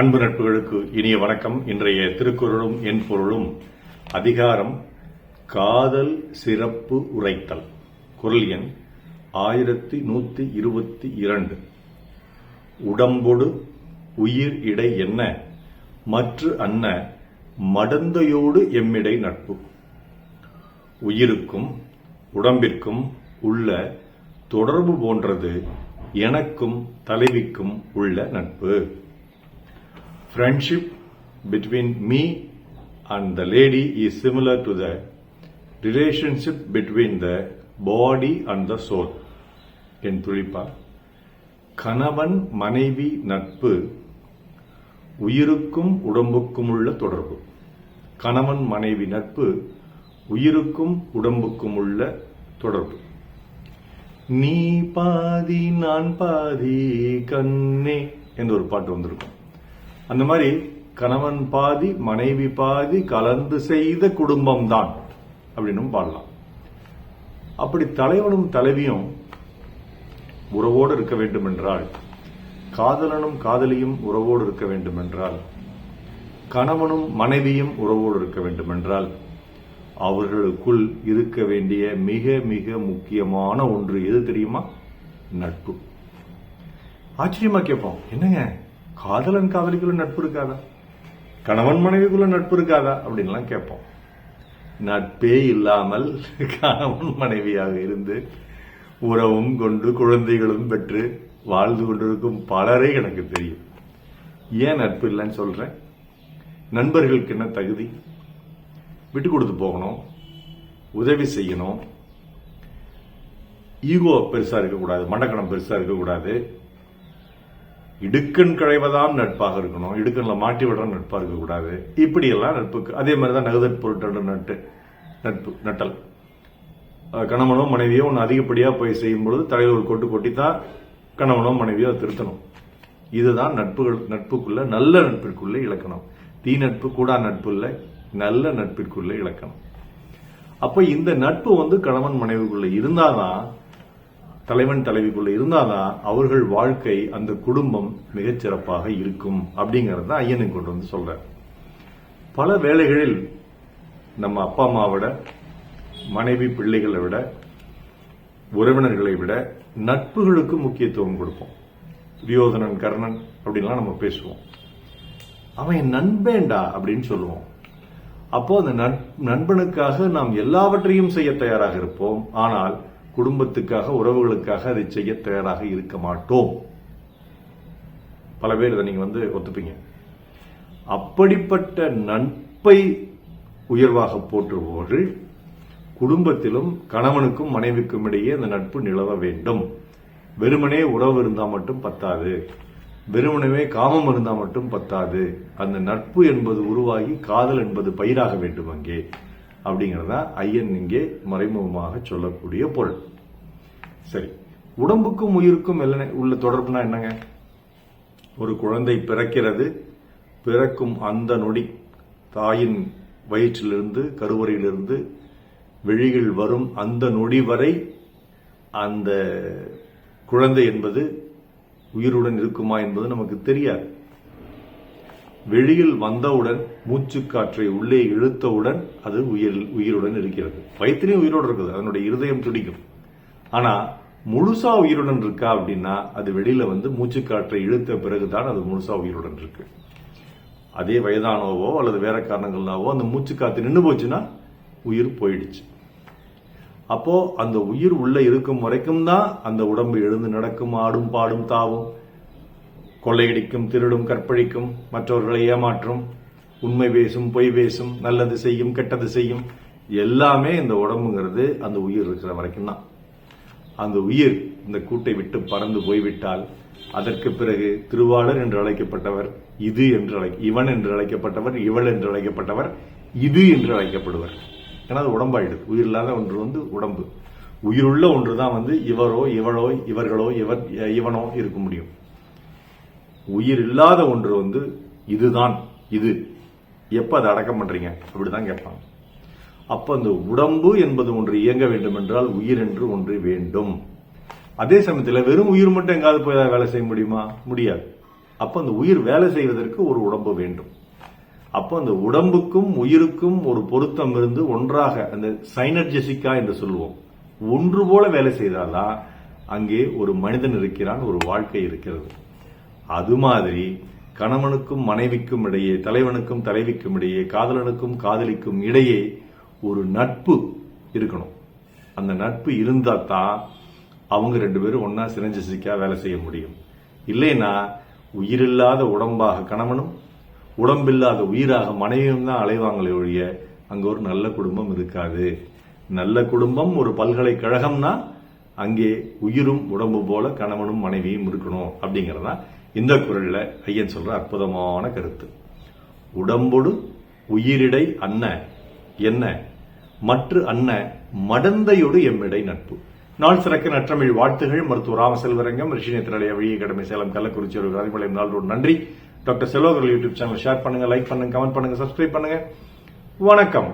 அன்பு நட்புகளுக்கு இனிய வணக்கம். இன்றைய திருக்குறளும் என் பொருளும் அதிகாரம் காதல் சிறப்பு உரைத்தல். குரல் எண் ஆயிரத்தி நூத்தி இருபத்தி இரண்டு. உடம்பொடு உயிர் இடை என்ன? மற்று அன்ன மடந்தையோடு எம்மிடை நட்பு. உயிருக்கும் உடம்பிற்கும் உள்ள தொடர்பு போன்றது எனக்கும் தலைவிக்கும் உள்ள நட்பு. Friendship between me and the lady is similar to the relationship between the body and the soul. என் துளிப்பா கணவன் மனைவி நட்பு உயிருக்கும் உடம்புக்கும் உள்ள தொடர்பு. கணவன் மனைவி நட்பு உயிருக்கும் உடம்புக்கும் உள்ள தொடர்பு. நீ பாதி நான் பாதி கண்ணே என்று ஒரு பாட்டு வந்திருக்கும். அந்த மாதிரி கணவன் பாதி மனைவி பாதி கலந்து செய்த குடும்பம் தான் அப்படின்னும் பாடலாம். அப்படி தலைவனும் தலைவியும் உறவோடு இருக்க வேண்டும் என்றால் காதலனும் காதலியும் உறவோடு இருக்க வேண்டும் என்றால் கணவனும் மனைவியும் உறவோடு இருக்க வேண்டும் என்றால் அவர்களுக்குள் இருக்க வேண்டிய மிக மிக முக்கியமான ஒன்று எது தெரியுமா? நட்பு. ஆச்சரியமா கேட்போம். என்னங்க? காதலன் காதலிக்குள்ள நட்பு இருக்காதா? கணவன் மனைவிக்குள்ள நட்பு இருக்காதா? அப்படின்லாம் கேட்போம். நட்பே இல்லாமல் கணவன் மனைவியாக இருந்து உறவும் கொண்டு குழந்தைகளும் பெற்று வாழ்ந்து கொண்டிருக்கும் பலரை எனக்கு தெரியும். ஏன் நட்பு இல்லைன்னு சொல்றேன்? நண்பர்களுக்கு என்ன தகுதி? விட்டு கொடுத்து போகணும். உதவி செய்யணும். ஈகோ பெருசா இருக்கக்கூடாது. மண்டக்கணம் பெருசா இருக்கக்கூடாது. இடுக்கண் களைவதாம் நட்பாக இருக்கணும் இடுக்கனில் மாட்டி விடுற நட்பாக இருக்கக்கூடாது இப்படி எல்லாம் நட்புக்கு அதே மாதிரி தான் நகுதற் பொருட்டோட நட்டு நட்பு நட்டல். கணவனோ மனைவியோ ஒன்று அதிகப்படியாக போய் செய்யும் பொழுது தலையில் ஒரு கொட்டு கொட்டித்தான் கணவனோ மனைவியோ திருத்தணும். இதுதான் நட்புகள் நட்புக்குள்ள நல்ல நட்பிற்குள்ள இலக்கணம் தீ நட்பு கூடா நட்பு இல்லை நல்ல நட்பிற்குள்ள இலக்கணம் அப்போ இந்த நட்பு வந்து கணவன் மனைவிக்குள்ள இருந்தாதான் தலைவன் தலைவிக்குள்ள இருந்தாதான் அவர்கள் வாழ்க்கை அந்த குடும்பம் மிகச்சிறப்பாக இருக்கும் அப்படிங்கறத ஐயனுக்கு கொண்டு வந்து சொல்ற பல வேளைகளில் நம்ம அப்பா அம்மாவை விட மனைவி பிள்ளைகளை விட உறவினர்களை விட நட்புகளுக்கு முக்கியத்துவம் கொடுப்போம். துரியோதனன் கர்ணன் அப்படின்லாம் நம்ம பேசுவோம். அவன் நண்பேண்டா அப்படின்னு சொல்லுவோம். அப்போ அந்த நண்பனுக்காக நாம் எல்லாவற்றையும் செய்ய தயாராக இருப்போம். ஆனால் குடும்பத்துக்காக உறவுகளுக்காக அதை செய்ய தயாராக இருக்க மாட்டோம். பல பேர் இதை நீங்கள் வந்து ஒத்துப்பீங்க. அப்படிப்பட்ட நட்பை உயர்வாக போற்றுபவர்கள் குடும்பத்திலும் கணவனுக்கும் மனைவிக்கும் இடையே அந்த நட்பு நிலவ வேண்டும். வெறுமனே உறவு இருந்தால் மட்டும் பத்தாது. வெறுமனவே காமம் இருந்தால் மட்டும் பத்தாது. அந்த நட்பு என்பது உருவாகி காதல் என்பது பயிராக வேண்டும் அங்கே. அப்படிங்கறதா ஐயன் இங்கே மறைமுகமாக சொல்லக்கூடிய பொருள். சரி. உடம்புக்கும் உயிருக்கும் உள்ள தொடர்புனா என்னங்க? ஒரு குழந்தை பிறக்கிறது பிறக்கும் அந்த நொடி தாயின் வயிற்றிலிருந்து கருவறையிலிருந்து வெளியில் வரும் அந்த நொடி வரை அந்த குழந்தை என்பது உயிருடன் இருக்குமா என்பது நமக்கு தெரியாது. வெளியில் வந்தவுடன் மூச்சுக்காற்றை உள்ளே இழுத்தவுடன் அது உயிர் உயிருடன் இருக்கிறது. வயிற்றுலையும் உயிரோடு இருக்குது அதனுடைய இருதயம் துடிக்கும். ஆனால் முழுசா உயிருடன் இருக்கா அப்படின்னா அது வெளியில வந்து மூச்சுக்காற்றை இழுத்த பிறகுதான் அது முழுசா உயிருடன் இருக்கு. அதே வயதானவோ அல்லது வேற காரணங்கள்னாவோ அந்த மூச்சுக்காத்து நின்று போச்சுன்னா உயிர் போயிடுச்சு. அப்போ அந்த உயிர் உள்ள இருக்கும் வரைக்கும் தான் அந்த உடம்பு எழுந்து நடக்கும் ஆடும் பாடும் தாவும். கொள்ளையடிக்கும் திருடும் கற்பழிக்கும் மற்றவர்களை ஏமாற்றும் உண்மை பேசும் பொய் பேசும் நல்லது செய்யும் கெட்டது செய்யும் எல்லாமே இந்த உடம்புங்கிறது அந்த உயிர் இருக்கிற வரைக்கும் தான். அந்த உயிர் இந்த கூட்டை விட்டு பறந்து போய்விட்டால் அதற்கு பிறகு திருவாளர் என்று அழைக்கப்பட்டவர் இது என்று அழை இவன் என்று அழைக்கப்பட்டவர் இவள் என்று அழைக்கப்பட்டவர் இது என்று அழைக்கப்படுவர். ஏன்னா அது உடம்பாயிடுது. உயிர் இல்லாத ஒன்று வந்து உடம்பு. உயிருள்ள ஒன்று தான் வந்து இவரோ இவளோ இவர்களோ இவர் இவனோ இருக்க முடியும். உயிர் இல்லாத ஒன்று வந்து இதுதான் இது. எப்போ அதை அடக்கம் பண்றீங்க? அப்படிதான் கேட்பாங்க. அப்போ அந்த உடம்பு என்பது ஒன்று இயங்க வேண்டும் என்றால் உயிர் என்று ஒன்று வேண்டும். அதே சமயத்தில் வெறும் உயிர் மட்டும் எங்காவது போய் வேலை செய்ய முடியுமா? முடியாது. அப்போ அந்த உயிர் வேலை செய்வதற்கு ஒரு உடம்பு வேண்டும். அப்போ அந்த உடம்புக்கும் உயிருக்கும் ஒரு பொருத்தம் இருந்து ஒன்றாக அந்த சைனர்ஜெசிக்கா என்று சொல்லுவோம் ஒன்று போல வேலை செய்தால்தான் அங்கே ஒரு மனிதன் இருக்கிறான் ஒரு வாழ்க்கை இருக்கிறது. அது மாதிரி கணவனுக்கும் மனைவிக்கும் இடையே தலைவனுக்கும் தலைவிக்கும் இடையே காதலனுக்கும் காதலிக்கும் இடையே ஒரு நட்பு இருக்கணும். அந்த நட்பு இருந்தால் தான் அவங்க ரெண்டு பேரும் ஒன்னா சினஞ்சசிக்கா வேலை செய்ய முடியும். இல்லைன்னா உயிரில்லாத உடம்பாக கணவனும் உடம்பில்லாத உயிராக மனைவியும் தான் அலைவாங்களே ஒழிய அங்கே ஒரு நல்ல குடும்பம் இருக்காது. நல்ல குடும்பம் ஒரு பல்கலைக்கழகம்னா அங்கே உயிரும் உடம்பு போல கணவனும் மனைவியும் இருக்கணும் அப்படிங்கிறதான் இந்த குரலில் ஐயன் சொல்ற அற்புதமான கருத்து. உடம்பொடு உயிரிடை அன்ன என்ன? மற்ற அன்ன மடந்தையொடு எம்மிடை நட்பு. நாள் சிறக்க நற்றமிழ் வாழ்த்துகள். மருத்துவர் ராமசெல்வரங்கம் ரிஷினேத்திரடைய வழியை கடமை சேலம் கள்ளக்குறிச்சி ஒரு அறிமலையும் நாள் நன்றி. டாக்டர் செலோகர் யூடியூப் சேனல் ஷேர் பண்ணுங்க லைக் பண்ணுங்க கமெண்ட் பண்ணுங்க சப்ஸ்கிரைப் பண்ணுங்க. வணக்கம்.